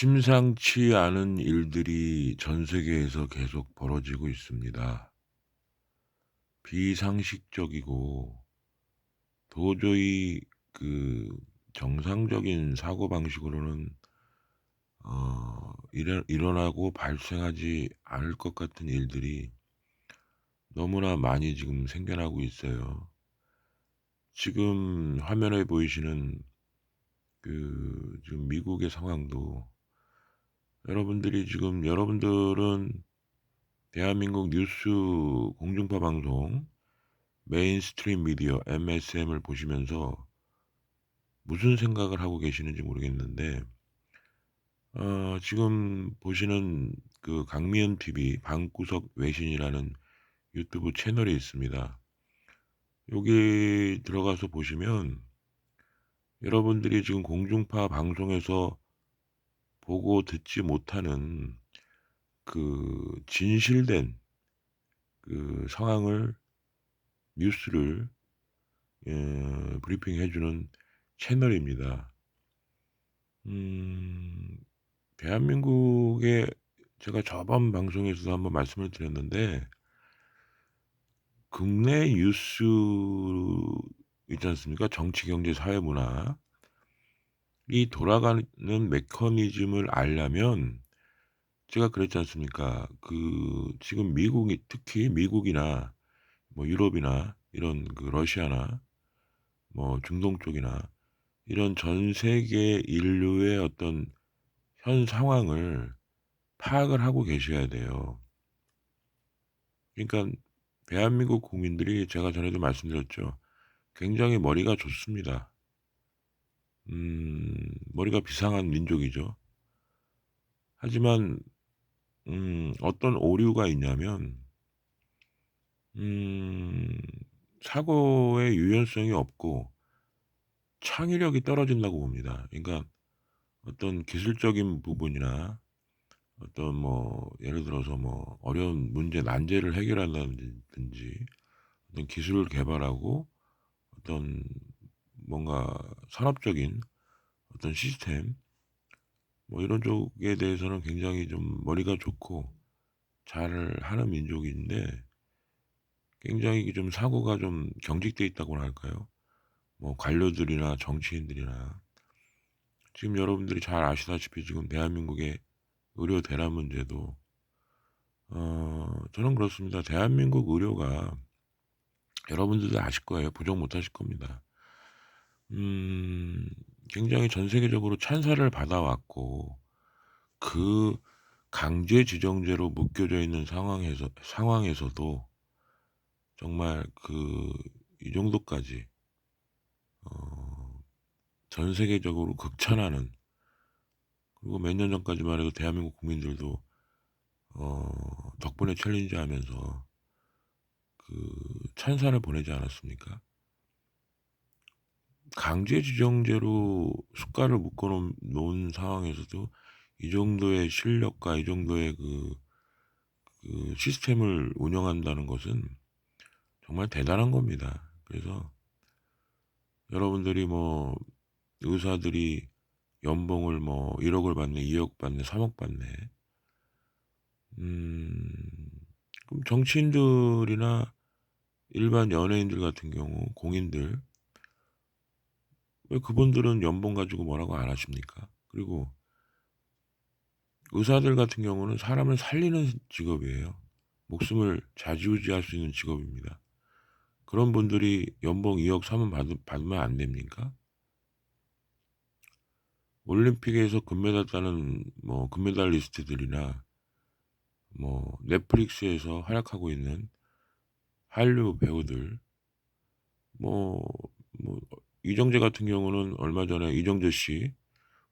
심상치 않은 일들이 전 세계에서 계속 벌어지고 있습니다. 비상식적이고 도저히 그 정상적인 사고 방식으로는 어 일어 일어나고 발생하지 않을 것 같은 일들이 너무나 많이 지금 생겨나고 있어요. 지금 화면에 보이시는 그 지금 미국의 상황도 여러분들이 지금 여러분들은 대한민국 뉴스 공중파 방송 메인스트림 미디어 MSM을 보시면서 무슨 생각을 하고 계시는지 모르겠는데 어 지금 보시는 그 강미연 TV 방구석 외신이라는 유튜브 채널이 있습니다. 여기 들어가서 보시면 여러분들이 지금 공중파 방송에서 보고 듣지 못하는 그 진실된 그 상황을 뉴스를 예 브리핑해 주는 채널입니다. 음 대한민국에 제가 저번 방송에서도 한번 말씀을 드렸는데 국내 뉴스 있지 않습니까? 정치, 경제, 사회, 문화 이 돌아가는 메커니즘을 알려면 제가 그랬지 않습니까? 그 지금 미국이 특히 미국이나 뭐 유럽이나 이런 그 러시아나 뭐 중동 쪽이나 이런 전 세계 인류의 어떤 현 상황을 파악을 하고 계셔야 돼요. 그러니까 대한민국 국민들이 제가 전에도 말씀드렸죠. 굉장히 머리가 좋습니다. 음 머리가 비상한 민족이죠. 하지만 음 어떤 오류가 있냐면 음 사고의 유연성이 없고 창의력이 떨어진다고 봅니다. 그러니까 어떤 기술적인 부분이나 어떤 뭐 예를 들어서 뭐 어려운 문제 난제를 해결한다든지 어떤 기술을 개발하고 어떤 뭔가 산업적인 어떤 시스템 뭐 이런 쪽에 대해서는 굉장히 좀 머리가 좋고 잘 하는 민족인데 굉장히 좀 사고가 좀 경직돼 있다고나 할까요? 뭐 관료들이나 정치인들이나 지금 여러분들이 잘 아시다시피 지금 대한민국의 의료 대란 문제도 어 저는 그렇습니다. 대한민국 의료가 여러분들도 아실 거예요. 부정 못 하실 겁니다. 음 굉장히 전 세계적으로 찬사를 받아왔고 그 강제 지정제로 묶여져 있는 상황에서 상황에서도 정말 그 이 정도까지 어 전 세계적으로 극찬하는 그리고 몇 년 전까지만 해도 대한민국 국민들도 어 덕분에 챌린지 하면서 그 찬사를 보내지 않았습니까? 강제 지정제로 수가를 묶어 놓은 상황에서도 이 정도의 실력과 이 정도의 그 그 시스템을 운영한다는 것은 정말 대단한 겁니다. 그래서 여러분들이 뭐 의사들이 연봉을 뭐 1억을 받네, 2억 받네, 3억 받네. 음 그럼 정치인들이나 일반 연예인들 같은 경우 공인들 왜 그분들은 연봉 가지고 뭐라고 안 하십니까? 그리고 의사들 같은 경우는 사람을 살리는 직업이에요. 목숨을 좌지우지할 수 있는 직업입니다. 그런 분들이 연봉 2억, 3억 받 받으면 안 됩니까? 올림픽에서 금메달 따는 뭐 금메달리스트들이나 뭐 넷플릭스에서 활약하고 있는 한류 배우들 뭐뭐 이정재 같은 경우는 얼마 전에 이정재 씨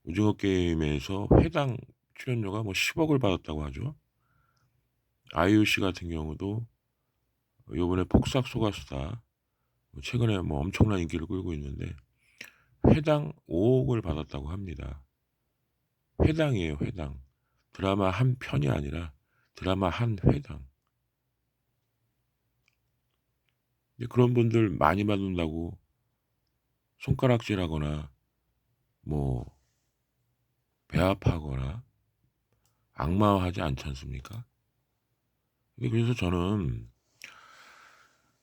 오징어 게임에서 회당 출연료가 뭐 10억을 받았다고 하죠. 아이유 씨 같은 경우도 요번에 폭삭 소가수다 뭐 최근에 뭐 엄청난 인기를 끌고 있는데 회당 5억을 받았다고 합니다. 회당이에요, 회당. 드라마 한 편이 아니라 드라마 한 회당. 그런 분들 많이 받는다고 손가락질하거나 뭐 배합하거나 악마화하지 않지 않습니까? 그래서 저는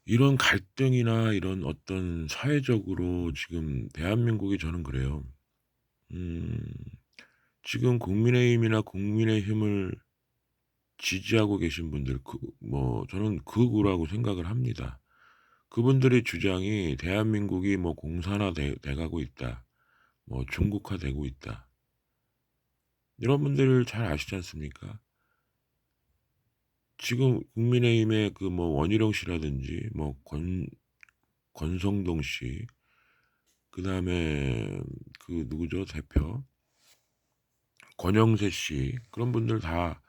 이런 갈등이나 이런 어떤 사회적으로 지금 대한민국이 저는 그래요. 음 지금 국민의힘이나 국민의힘을 지지하고 계신 분들 그 뭐 저는 극우라고 생각을 합니다. 그분들의 주장이 대한민국이 뭐 공산화돼 돼 가고 있다. 뭐 중국화 되고 있다. 여러분들 잘 아시지 않습니까? 지금 국민의힘의 그 뭐 원희룡 씨라든지 뭐 권 권성동 씨 그 다음에 그 누구죠? 대표 권영세 씨 그런 분들 다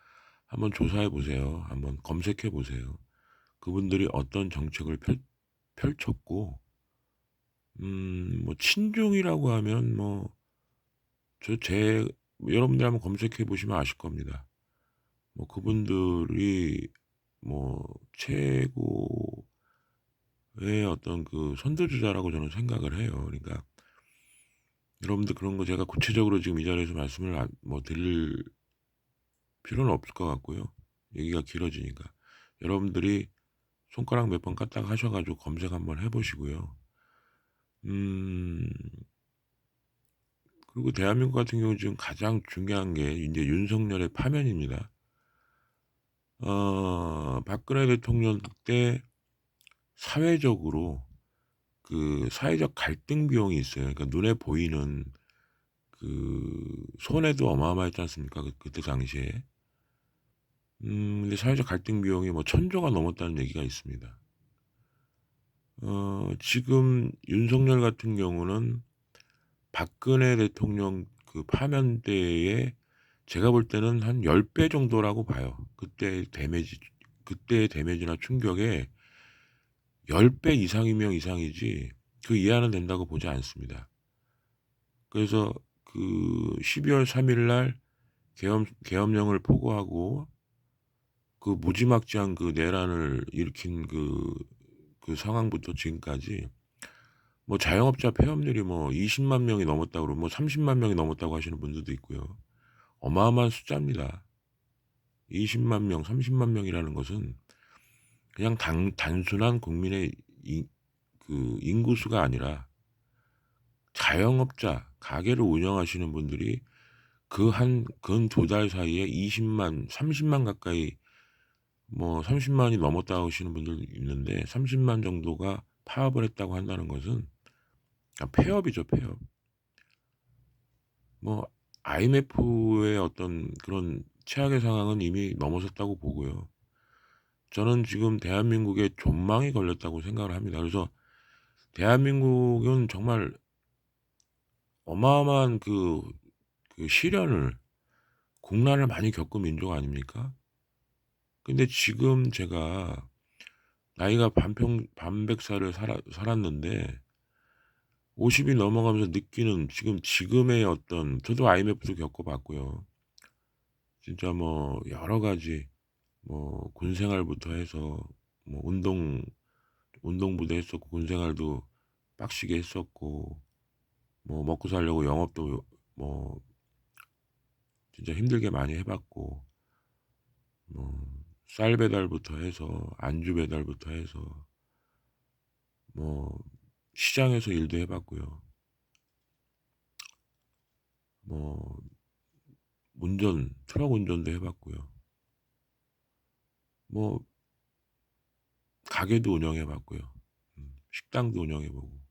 한번 조사해 보세요. 한번 검색해 보세요. 그분들이 어떤 정책을 펼 펼쳤고 음 뭐 친중이라고 하면 뭐 저 제 여러분들 한번 검색해 보시면 아실 겁니다. 뭐 그분들이 뭐 최고의 어떤 그 선두주자라고 저는 생각을 해요. 그러니까 여러분들 그런 거 제가 구체적으로 지금 이 자리에서 말씀을 안 뭐 드릴 필요는 없을 것 같고요. 얘기가 길어지니까. 여러분들이 손가락 몇 번 까딱 하셔 가지고 검색 한번 해 보시고요. 음 그리고 대한민국 같은 경우 지금 가장 중요한 게 인제 윤석열의 파면입니다. 어 박근혜 대통령 때 사회적으로 그 사회적 갈등 비용이 있어요. 그러니까 눈에 보이는 그 손해도 어마어마했지 않습니까? 그 그때 당시에. 음 근데 사회적 갈등 비용이 뭐 1,000 조가 넘었다는 얘기가 있습니다. 어 지금 윤석열 같은 경우는 박근혜 대통령 그 파면 때에 제가 볼 때는 한 10배 정도라고 봐요. 그때의 데미지 그때의 데미지나 충격에 10배 이상이면 이상이지 그 이하는 된다고 보지 않습니다. 그래서 그 12월 3일 날 계엄 계엄령을 포고하고 그 무지막지한 그 내란을 일으킨 그 그 상황부터 지금까지 뭐 자영업자 폐업률이 뭐 20만 명이 넘었다고 그러고 뭐 30만 명이 넘었다고 하시는 분들도 있고요. 어마어마한 숫자입니다. 20만 명, 30만 명이라는 것은 그냥 단, 단순한 국민의 이, 그 인구수가 아니라 자영업자, 가게를 운영하시는 분들이 그 한, 근 두 달 사이에 20만, 30만 가까이 뭐 30만이 넘었다고 하시는 분들 있는데 30만 정도가 파업을 했다고 한다는 것은 아, 폐업이죠, 폐업. 뭐 IMF의 어떤 그런 최악의 상황은 이미 넘어섰다고 보고요. 저는 지금 대한민국에 존망이 걸렸다고 생각을 합니다. 그래서 대한민국은 정말 어마어마한 그, 그 시련을 국난을 많이 겪은 민족 아닙니까? 근데 지금 제가 나이가 반평 반백살을 살아, 살았는데 50 이 넘어가면서 느끼는 지금 지금의 어떤 저도 IMF도 겪어봤고요. 진짜 뭐 여러 가지 뭐 군생활부터 해서 뭐 운동 운동부도 했었고 군생활도 빡시게 했었고 뭐 먹고 살려고 영업도 뭐 진짜 힘들게 많이 해봤고 뭐 쌀 배달부터 해서 안주 배달부터 해서 뭐 시장에서 일도 해봤고요. 뭐 운전, 트럭 운전도 해봤고요. 뭐 가게도 운영해봤고요. 음, 식당도 운영해보고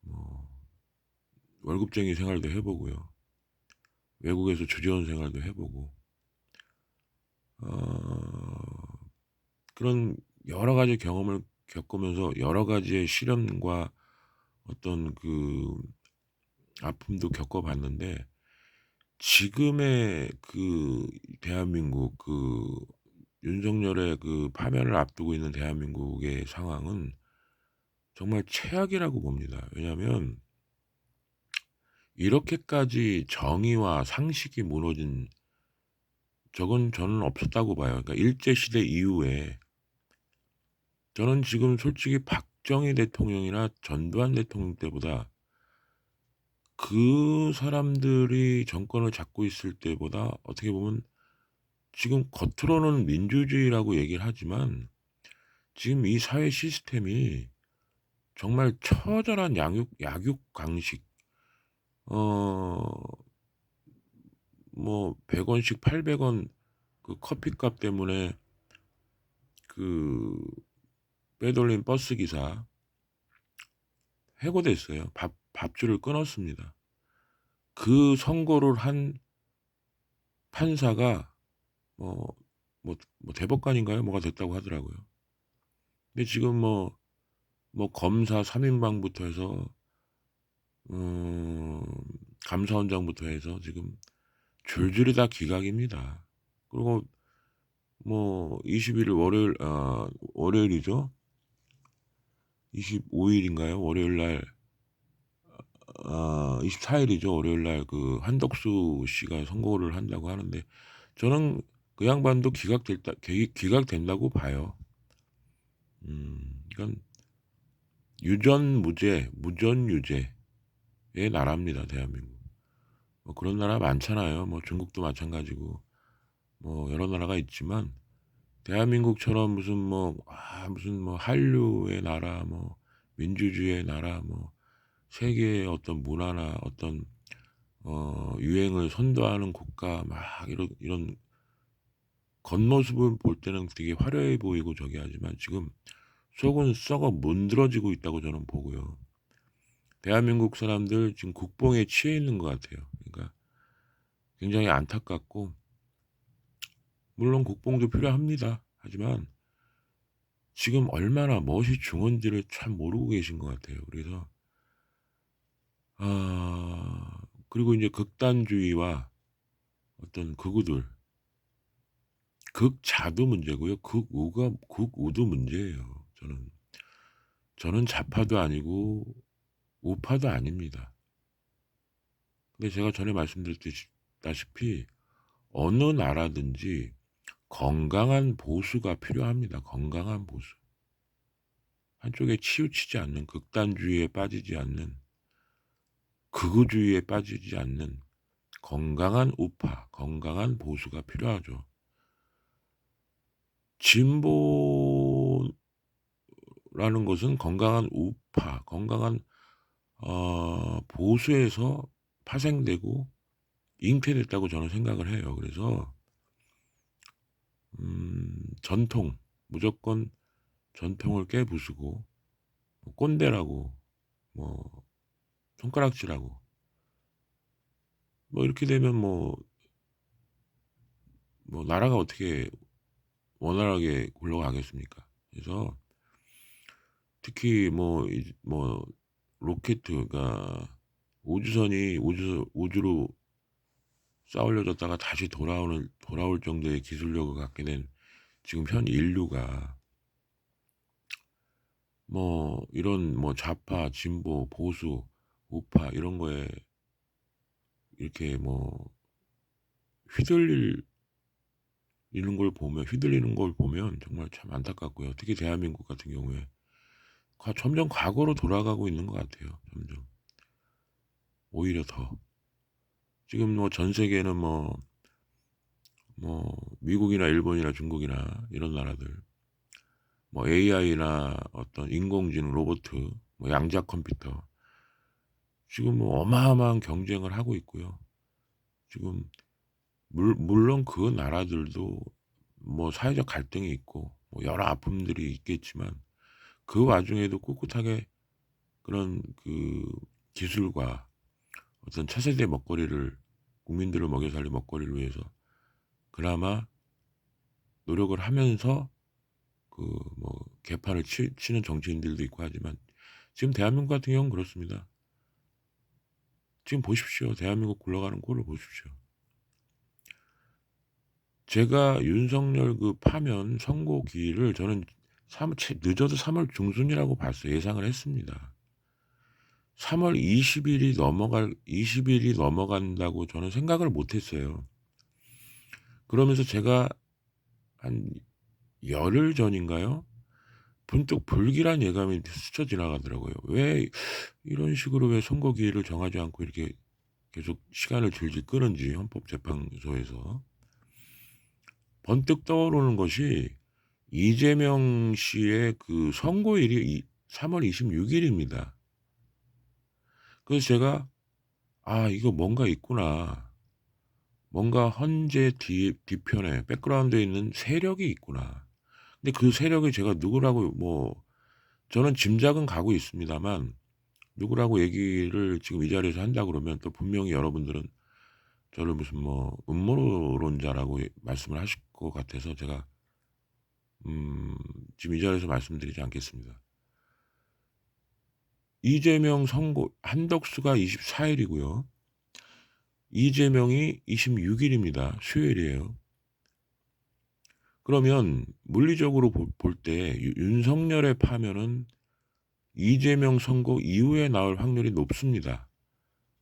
뭐 월급쟁이 생활도 해보고요. 외국에서 주재원 생활도 해보고 어, 그런 여러 가지 경험을 겪으면서 여러 가지의 시련과 어떤 그 아픔도 겪어봤는데 지금의 그 대한민국 그 윤석열의 그 파면을 앞두고 있는 대한민국의 상황은 정말 최악이라고 봅니다. 왜냐하면 이렇게까지 정의와 상식이 무너진 적은 저는 없었다고 봐요. 그러니까 일제 시대 이후에 저는 지금 솔직히 박정희 대통령이나 전두환 대통령 때보다 그 사람들이 정권을 잡고 있을 때보다 어떻게 보면 지금 겉으로는 민주주의라고 얘기를 하지만 지금 이 사회 시스템이 정말 처절한 양육 약육 강식 어뭐 100 원씩 800원 그 커피값 때문에 그 빼돌린 버스 기사 해고됐어요. 밥 밥줄을 끊었습니다. 그 선고를 한 판사가 뭐 뭐 뭐 대법관인가요? 뭐가 됐다고 하더라고요. 근데 지금 뭐 뭐 검사 3 인방부터 해서 음 감사원장부터 해서 지금 줄줄이 다 기각입니다. 그리고 뭐 21일 월요일 아 월요일이죠. 25 일인가요? 월요일 날 아 24 일이죠. 월요일 날그 한덕수 씨가 선고를 한다고 하는데 저는 그 양반도 기각됐다 기 기각된다고 봐요. 음 이건 유전 무죄, 무전 유죄의 나라입니다, 대한민국. 뭐 그런 나라 많잖아요. 뭐 중국도 마찬가지고 뭐 여러 나라가 있지만 대한민국처럼 무슨 뭐 아 무슨 뭐 한류의 나라 뭐 민주주의의 나라 뭐 세계의 어떤 문화나 어떤 어 유행을 선도하는 국가 막 이런 이런 겉모습을 볼 때는 되게 화려해 보이고 저기 하지만 지금 속은 썩어 문드러지고 있다고 저는 보고요. 대한민국 사람들 지금 국뽕에 취해 있는 것 같아요. 굉장히 안타깝고 물론 국뽕도 필요합니다. 하지만 지금 얼마나 멋이 중헌지를 참 모르고 계신 것 같아요. 그래서 아 그리고 이제 극단주의와 어떤 극우들 극자도 문제고요. 극우가 극우도 문제예요. 저는 저는 좌파도 아니고 우파도 아닙니다. 근데 제가 전에 말씀드렸 다시피 어느 나라든지 건강한 보수가 필요합니다. 건강한 보수. 한쪽에 치우치지 않는 극단주의에 빠지지 않는 극우주의에 빠지지 않는 건강한 우파, 건강한 보수가 필요하죠. 진보라는 것은 건강한 우파, 건강한 어, 보수에서 파생되고 잉태됐다고 저는 생각을 해요. 그래서 음, 전통 무조건 전통을 깨부수고 뭐 꼰대라고 뭐 손가락질하고 뭐 이렇게 되면 뭐뭐 나라가 어떻게 원활하게 굴러가겠습니까? 그래서 특히 뭐, 이- 뭐, 로켓가 우주선이 우주, 우주로 쌓올려졌다가 다시 돌아오는, 돌아올 정도의 기술력을 갖게 된 지금 현 인류가 뭐, 이런 뭐 좌파, 진보, 보수, 우파 이런 거에 이렇게 뭐 휘둘릴 이런 걸 보면 휘둘리는 걸 보면 정말 참 안타깝고요. 특히 대한민국 같은 경우에 과- 점점 과거로 돌아가고 있는 것 같아요. 점점 오히려 더 지금 뭐 전 세계는 뭐 뭐 미국이나 일본이나 중국이나 이런 나라들 뭐 AI나 어떤 인공지능 로봇 뭐 양자 컴퓨터 지금 뭐 어마어마한 경쟁을 하고 있고요. 지금 물, 물론 그 나라들도 뭐 사회적 갈등이 있고 뭐 여러 아픔들이 있겠지만 그 와중에도 꿋꿋하게 그런 그 기술과 어떤 차세대 먹거리를 국민들을 먹여 살릴 먹거리를 위해서 그나마 노력을 하면서 그 뭐 개판을 치, 치는 정치인들도 있고 하지만 지금 대한민국 같은 경우는 그렇습니다. 지금 보십시오. 대한민국 굴러가는 꼴을 보십시오. 제가 윤석열 그 파면 선고기를 저는 3, 늦어도 3월 중순이라고 봤어요. 예상을 했습니다. 3월 20일이 넘어갈 20일이 넘어간다고 저는 생각을 못 했어요. 그러면서 제가 한 열흘 전인가요? 문득 불길한 예감이 스쳐 지나가더라고요. 왜 이런 식으로 왜 선거 기일을 정하지 않고 이렇게 계속 시간을 질질 끄는지 헌법재판소에서. 번뜩 떠오르는 것이 이재명 씨의 그 선고일이 이 3월 26 일입니다. 그래서 제가 '아 이거 뭔가 있구나. 뭔가 헌재 뒤 뒤편에 백그라운드에 있는 세력이 있구나.' 근데 그 세력이 제가 누구라고 뭐 저는 짐작은 가고 있습니다만 누구라고 얘기를 지금 이 자리에서 한다 그러면 또 분명히 여러분들은 저를 무슨 뭐 음모론자라고 예 말씀을 하실 것 같아서 제가 음 지금 이 자리에서 말씀드리지 않겠습니다. 이재명 선고 한덕수가 24 일이고요. 이재명이 26 일입니다. 수요일이에요. 그러면 물리적으로 볼 때 윤석열의 파면은 이재명 선거 이후에 나올 확률이 높습니다.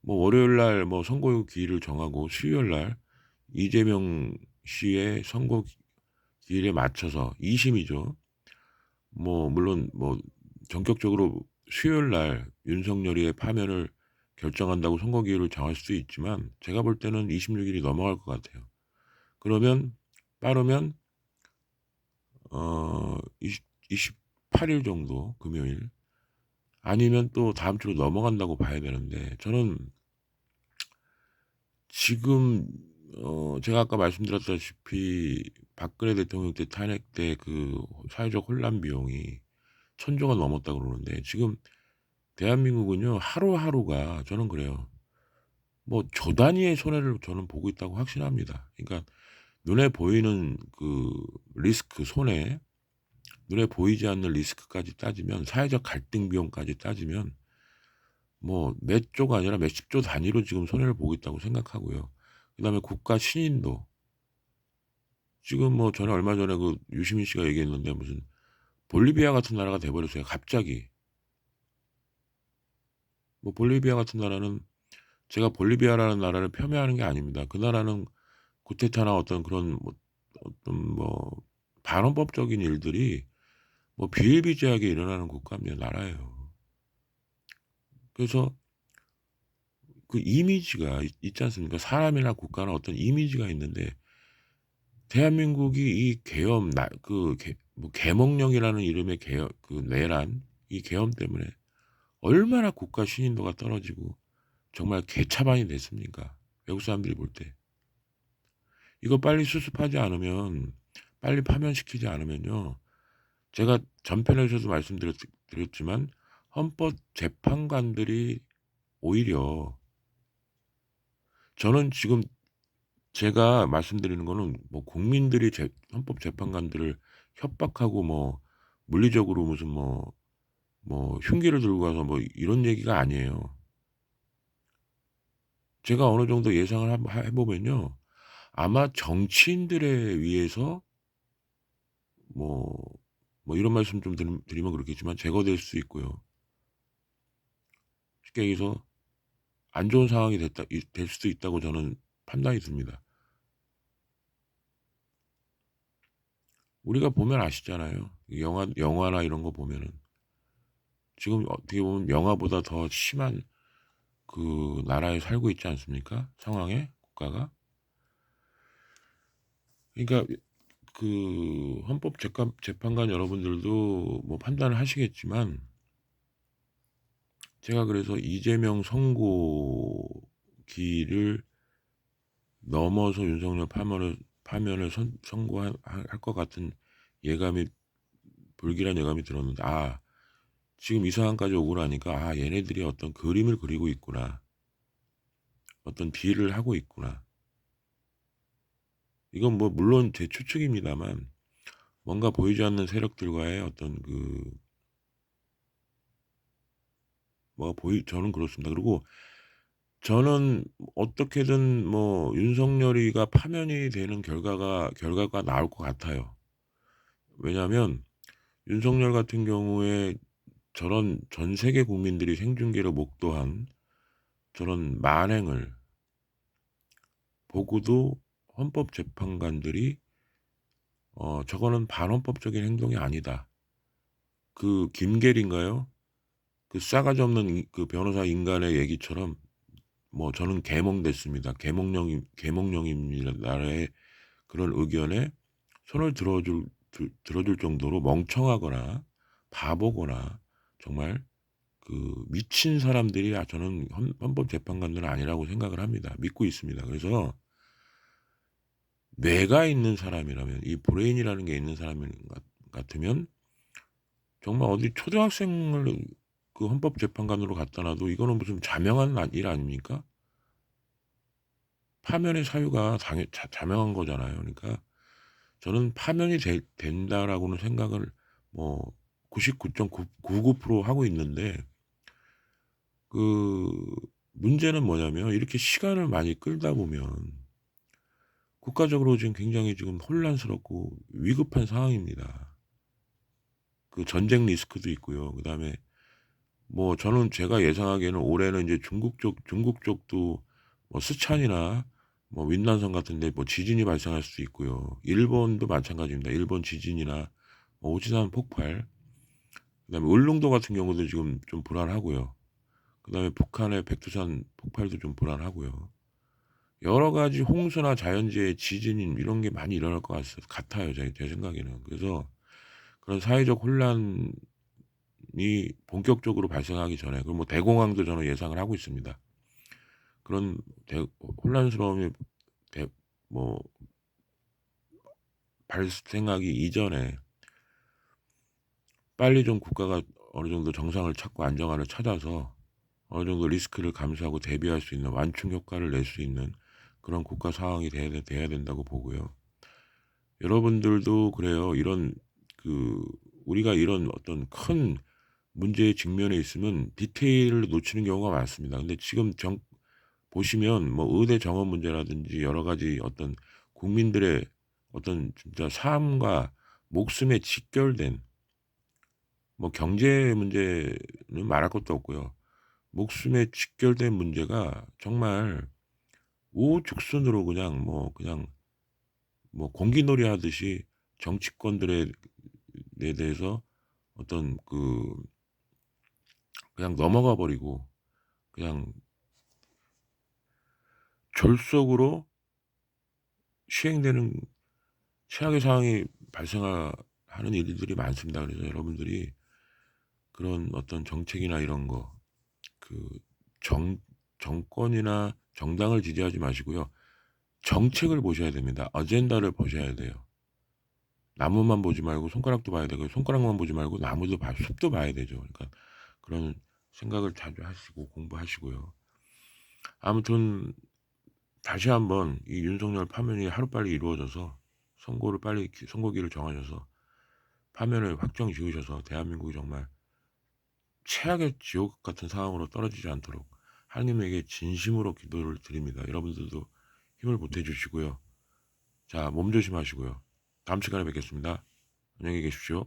뭐 월요일 날 뭐 선거 기일을 정하고 수요일 날 이재명 씨의 선거 기일에 맞춰서 2심이죠. 뭐 물론 뭐 전격적으로 수요일 날 윤석열이의 파면을 결정한다고 선거 기일을 정할 수도 있지만 제가 볼 때는 26 일이 넘어갈 것 같아요. 그러면 빠르면 어 20 28일 정도 금요일 아니면 또 다음 주로 넘어간다고 봐야 되는데 저는 지금 어 제가 아까 말씀드렸다시피 박근혜 대통령 때 탄핵 때 그 사회적 혼란 비용이 1,000조가 넘었다고 그러는데 지금 대한민국은요 하루하루가 저는 그래요. 뭐 조 단위의 손해를 저는 보고 있다고 확신합니다. 그러니까 눈에 보이는 그 리스크 손해 눈에 보이지 않는 리스크까지 따지면 사회적 갈등 비용까지 따지면 뭐 몇 조가 아니라 몇십 조 단위로 지금 손해를 보고 있다고 생각하고요. 그다음에 국가 신인도 지금 뭐 전에 얼마 전에 그 유시민 씨가 얘기했는데 무슨 볼리비아 같은 나라가 돼 버렸어요 갑자기. 뭐 볼리비아 같은 나라는 제가 볼리비아라는 나라를 폄훼하는 게 아닙니다. 그 나라는 구테타나 어떤 그런 뭐 어떤 뭐 반헌법적인 일들이 뭐 비일비재하게 일어나는 국가입니다. 나라예요. 그래서 그 이미지가 있, 있지 않습니까? 사람이나 국가나 어떤 이미지가 있는데 대한민국이 이 계엄 나그 뭐 계몽령이라는 이름의 계엄 그 내란 이 계엄 때문에 얼마나 국가 신인도가 떨어지고 정말 개차반이 됐습니까? 외국 사람들이 볼 때. 이거 빨리 수습하지 않으면 빨리 파면시키지 않으면요. 제가 전편에서도 말씀드렸지만 헌법 재판관들이 오히려 저는 지금 제가 말씀드리는 거는 뭐 국민들이 제 헌법 재판관들을 협박하고 뭐 물리적으로 무슨 뭐, 뭐 흉기를 들고 가서 뭐 이런 얘기가 아니에요. 제가 어느 정도 예상을 해보면요. 아마 정치인들에 의해서 뭐, 뭐 이런 말씀 좀 드리면 그렇겠지만 제거될 수 있고요. 쉽게 얘기해서 안 좋은 상황이 됐다, 될 수도 있다고 저는 판단이 듭니다. 우리가 보면 아시잖아요. 영화, 영화나 이런 거 보면은. 지금 어떻게 보면 영화보다 더 심한 그 나라에 살고 있지 않습니까? 상황에, 국가가. 그러니까 그 헌법 재판, 재판관 여러분들도 뭐 판단을 하시겠지만 제가 그래서 이재명 선고기를 넘어서 윤석열 파면을 파면을 선, 선고할 것 같은 예감이 불길한 예감이 들었는데 아 지금 이 상황까지 오고 나니까 아 얘네들이 어떤 그림을 그리고 있구나 어떤 딜을 하고 있구나 이건 뭐 물론 제 추측입니다만 뭔가 보이지 않는 세력들과의 어떤 그 뭐가 보이 저는 그렇습니다. 그리고 저는 어떻게든 뭐 윤석열이가 파면이 되는 결과가 결과가 나올 것 같아요. 왜냐하면 윤석열 같은 경우에 저런 전 세계 국민들이 생중계로 목도한 저런 만행을 보고도 헌법재판관들이 어 저거는 반헌법적인 행동이 아니다. 그 김계리인가요? 그 싸가지 없는 이 그 변호사 인간의 얘기처럼 뭐 저는 개몽됐습니다. 개몽령임 개몽령입니다. 나라의 그런 의견에 손을 들어줄 들 들어줄 정도로 멍청하거나 바보거나 정말 그 미친 사람들이 아 저는 헌 헌법재판관들은 아니라고 생각을 합니다. 믿고 있습니다. 그래서 뇌가 있는 사람이라면 이 브레인이라는 게 있는 사람이 같 같으면 정말 어디 초등학생을 그 헌법재판관으로 갖다 놔도 이거는 무슨 자명한 아일 아닙니까? 파면의 사유가 당연 자 자명한 거잖아요. 그러니까 저는 '파면이 되 된다.'라고는 생각을 뭐99.999% 하고 있는데 그 문제는 뭐냐면 이렇게 시간을 많이 끌다 보면 국가적으로 지금 굉장히 지금 혼란스럽고 위급한 상황입니다. 그 전쟁 리스크도 있고요. 그 다음에 뭐 저는 제가 예상하기에는 올해는 이제 중국 쪽 중국 쪽도 뭐 스촨이나 뭐 윈난성 같은 데 뭐 지진이 발생할 수도 있고요. 일본도 마찬가지입니다. 일본 지진이나 뭐 오지산 폭발 그다음에 울릉도 같은 경우도 지금 좀 불안하고요. 그다음에 북한의 백두산 폭발도 좀 불안하고요. 여러 가지 홍수나 자연재해, 지진 이런 게 많이 일어날 것같 같아요. 제 제 생각에는. 그래서 그런 사회적 혼란 이 본격적으로 발생하기 전에 그리고 뭐 대공황도 저는 예상을 하고 있습니다. 그런 대 혼란스러움이 대 뭐 발생하기 이전에 빨리 좀 국가가 어느 정도 정상을 찾고 안정화를 찾아서 어느 정도 리스크를 감수하고 대비할 수 있는 완충 효과를 낼 수 있는 그런 국가 상황이 돼야 돼 돼야 된다고 보고요. 여러분들도 그래요. 이런 그 우리가 이런 어떤 큰 문제에 직면해 있으면 디테일을 놓치는 경우가 많습니다. 근데 지금 정 보시면 뭐 의대 정원 문제라든지 여러 가지 어떤 국민들의 어떤 진짜 삶과 목숨에 직결된 뭐 경제 문제는 말할 것도 없고요. 목숨에 직결된 문제가 정말 우후죽순으로 그냥 뭐 그냥 뭐 공기놀이 하듯이 정치권들에 에 대해서 어떤 그 그냥 넘어가 버리고 그냥 졸속으로 시행되는 최악의 상황이 발생하 하는 일들이 많습니다. 그래서 여러분들이 그런 어떤 정책이나 이런 거 그 정 정권이나 정당을 지지하지 마시고요. 정책을 보셔야 됩니다. 어젠다를 보셔야 돼요. 나무만 보지 말고 손가락도 봐야 되고 손가락만 보지 말고 나무도 봐 숲도 봐야 되죠. 그러니까 그런 생각을 자주 하시고 공부하시고요. 아무튼 다시 한번 이 윤석열 파면이 하루빨리 이루어져서 선고를 빨리 기 선고기를 정하셔서 파면을 확정 지으셔서 대한민국이 정말 최악의 지옥 같은 상황으로 떨어지지 않도록 하느님에게 진심으로 기도를 드립니다. 여러분들도 힘을 보태 주시고요. 자, 몸 조심하시고요. 다음 시간에 뵙겠습니다. 안녕히 계십시오.